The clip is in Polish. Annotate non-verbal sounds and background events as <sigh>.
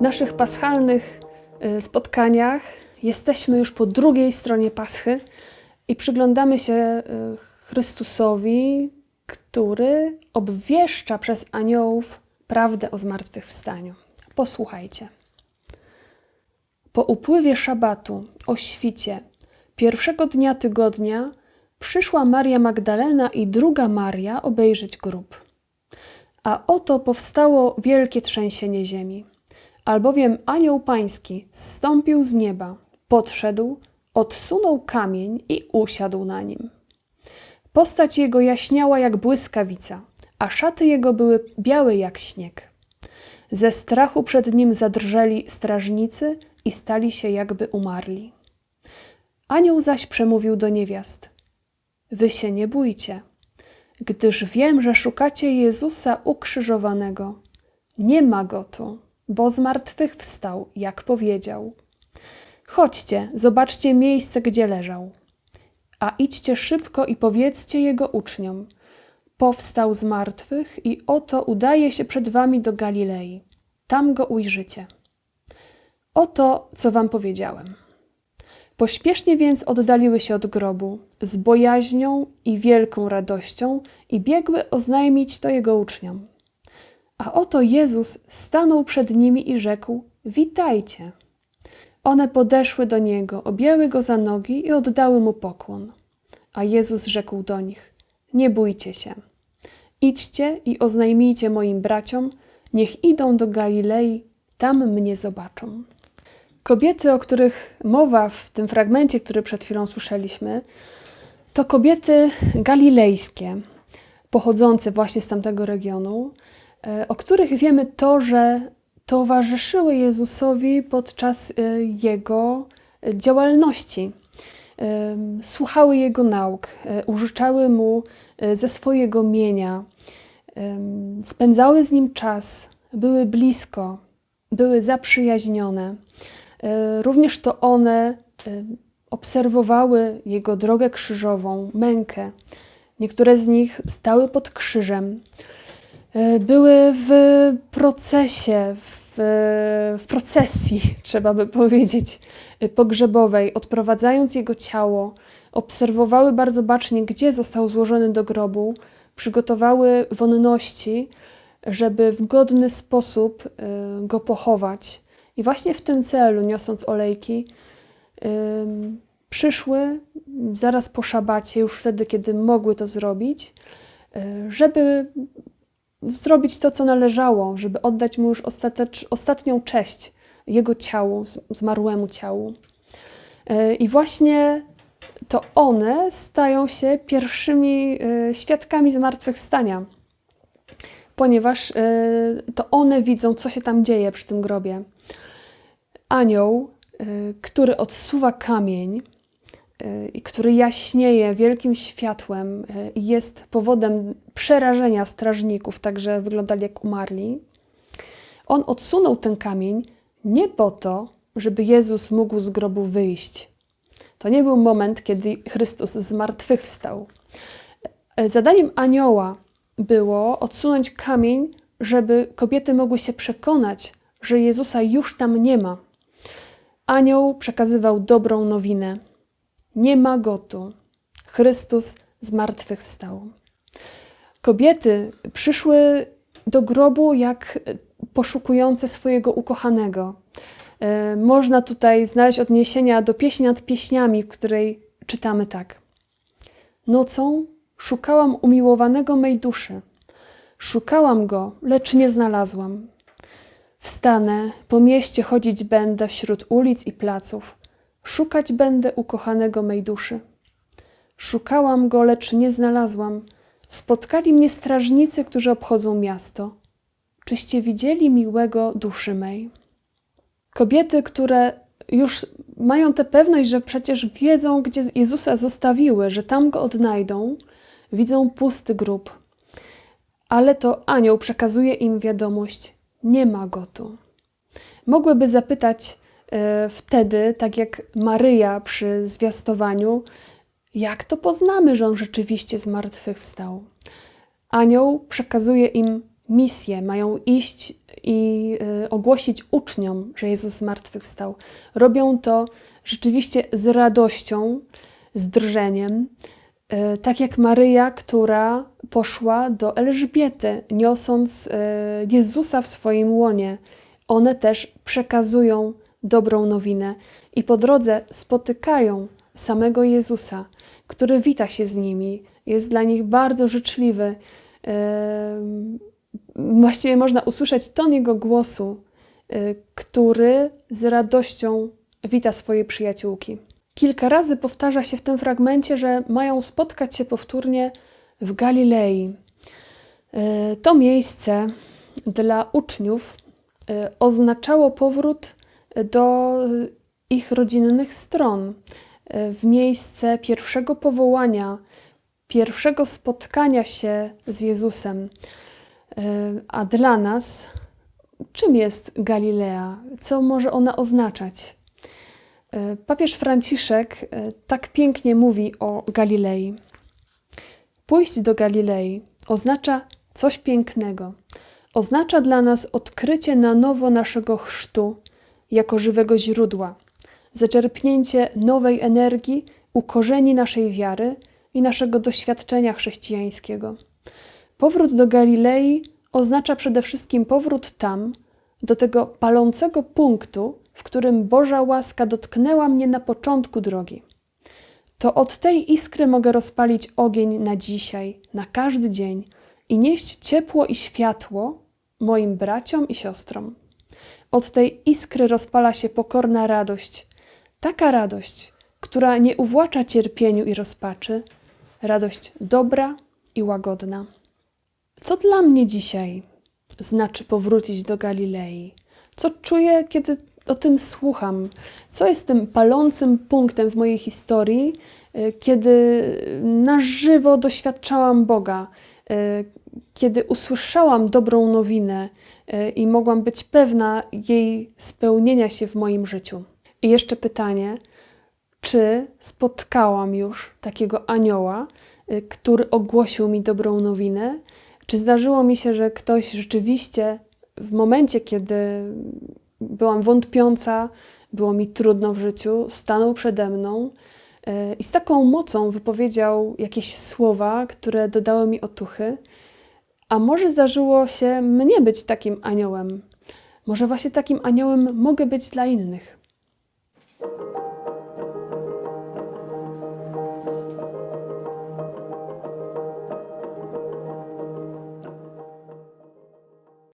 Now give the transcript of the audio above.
Naszych paschalnych y, spotkaniach jesteśmy już po drugiej stronie Paschy i przyglądamy się y, Chrystusowi, który obwieszcza przez aniołów prawdę o zmartwychwstaniu. Posłuchajcie. Po upływie szabatu, o świcie, pierwszego dnia tygodnia, przyszła Maria Magdalena i druga Maria obejrzeć grób. A oto powstało wielkie trzęsienie ziemi, albowiem anioł pański zstąpił z nieba, podszedł, odsunął kamień i usiadł na nim. Postać jego jaśniała jak błyskawica, a szaty jego były białe jak śnieg. Ze strachu przed nim zadrżeli strażnicy i stali się jakby umarli. Anioł zaś przemówił do niewiast: Wy się nie bójcie, gdyż wiem, że szukacie Jezusa ukrzyżowanego. Nie ma go tu, bo z martwych wstał, jak powiedział. Chodźcie, zobaczcie miejsce, gdzie leżał. A idźcie szybko i powiedzcie jego uczniom: Powstał z martwych i oto udaje się przed wami do Galilei. Tam go ujrzycie. Oto, co wam powiedziałem. Pośpiesznie więc oddaliły się od grobu, z bojaźnią i wielką radością, i biegły oznajmić to jego uczniom. A oto Jezus stanął przed nimi i rzekł: Witajcie. One podeszły do niego, objęły go za nogi i oddały mu pokłon. A Jezus rzekł do nich: Nie bójcie się. Idźcie i oznajmijcie moim braciom, niech idą do Galilei, tam mnie zobaczą. Kobiety, o których mowa w tym fragmencie, który przed chwilą słyszeliśmy, to kobiety galilejskie, pochodzące właśnie z tamtego regionu, o których wiemy to, że towarzyszyły Jezusowi podczas e, jego działalności. E, słuchały jego nauk, użyczały mu ze swojego mienia, spędzały z nim czas, były blisko, były zaprzyjaźnione. E, również to one e, obserwowały jego drogę krzyżową, mękę. Niektóre z nich stały pod krzyżem. E, były w procesie, w, w procesji, <laughs> trzeba by powiedzieć, pogrzebowej, odprowadzając jego ciało. Obserwowały bardzo bacznie, gdzie został złożony do grobu, przygotowały wonności, żeby w godny sposób go pochować. I właśnie w tym celu, niosąc olejki, przyszły zaraz po szabacie, już wtedy, kiedy mogły to zrobić, żeby zrobić to, co należało, żeby oddać mu już ostatnią cześć jego ciału, zmarłemu ciału. Y, I właśnie to one stają się pierwszymi y, świadkami zmartwychwstania, ponieważ to one widzą, co się tam dzieje przy tym grobie anioł, który odsuwa kamień i który jaśnieje wielkim światłem y, i jest powodem przerażenia strażników, także wyglądali jak umarli. On odsunął ten kamień nie po to, żeby Jezus mógł z grobu wyjść. To nie był moment, kiedy Chrystus zmartwychwstał. Zadaniem anioła było odsunąć kamień, żeby kobiety mogły się przekonać, że Jezusa już tam nie ma. Anioł przekazywał dobrą nowinę. Nie ma go tu. Chrystus zmartwychwstał. Kobiety przyszły do grobu jak poszukujące swojego ukochanego. E, można tutaj znaleźć odniesienia do pieśni nad pieśniami, w której czytamy tak. Nocą szukałam umiłowanego mej duszy. Szukałam go, lecz nie znalazłam. Wstanę, po mieście chodzić będę wśród ulic i placów, szukać będę ukochanego mej duszy. Szukałam go, lecz nie znalazłam. Spotkali mnie strażnicy, którzy obchodzą miasto. Czyście widzieli miłego duszy mej? Kobiety, które już mają tę pewność, że przecież wiedzą, gdzie Jezusa zostawiły, że tam go odnajdą, widzą pusty grób. Ale to anioł przekazuje im wiadomość: nie ma go tu. Mogłyby zapytać wtedy, tak jak Maryja przy zwiastowaniu, jak to poznamy, że on rzeczywiście zmartwychwstał? Anioł przekazuje im misję, mają iść i y, ogłosić uczniom, że Jezus zmartwychwstał. Robią to rzeczywiście z radością, z drżeniem, y, tak jak Maryja, która poszła do Elżbiety, niosąc Jezusa w swoim łonie. One też przekazują dobrą nowinę i po drodze spotykają samego Jezusa, który wita się z nimi, jest dla nich bardzo życzliwy. Właściwie można usłyszeć ton jego głosu, y, który z radością wita swoje przyjaciółki. Kilka razy powtarza się w tym fragmencie, że mają spotkać się powtórnie w Galilei. Y, To miejsce dla uczniów y, oznaczało powrót do ich rodzinnych stron, y, w miejsce pierwszego powołania, pierwszego spotkania się z Jezusem. Y, A dla nas, czym jest Galilea? Co może ona oznaczać? Y, Papież Franciszek tak pięknie mówi o Galilei. Pójść do Galilei oznacza coś pięknego. Oznacza dla nas odkrycie na nowo naszego chrztu jako żywego źródła, zaczerpnięcie nowej energii u korzeni naszej wiary i naszego doświadczenia chrześcijańskiego. Powrót do Galilei oznacza przede wszystkim powrót tam, do tego palącego punktu, w którym Boża łaska dotknęła mnie na początku drogi. To od tej iskry mogę rozpalić ogień na dzisiaj, na każdy dzień i nieść ciepło i światło moim braciom i siostrom. Od tej iskry rozpala się pokorna radość, taka radość, która nie uwłacza cierpieniu i rozpaczy, radość dobra i łagodna. Co dla mnie dzisiaj znaczy powrócić do Galilei? Co czuję, kiedy o tym słucham? Co jest tym palącym punktem w mojej historii, y, kiedy na żywo doświadczałam Boga, y, kiedy usłyszałam dobrą nowinę y, i mogłam być pewna jej spełnienia się w moim życiu? I jeszcze pytanie, czy spotkałam już takiego anioła, y, który ogłosił mi dobrą nowinę? Czy zdarzyło mi się, że ktoś rzeczywiście w momencie, kiedy byłam wątpiąca, było mi trudno w życiu, stanął przede mną y, i z taką mocą wypowiedział jakieś słowa, które dodały mi otuchy? A może zdarzyło się mnie być takim aniołem? Może właśnie takim aniołem mogę być dla innych?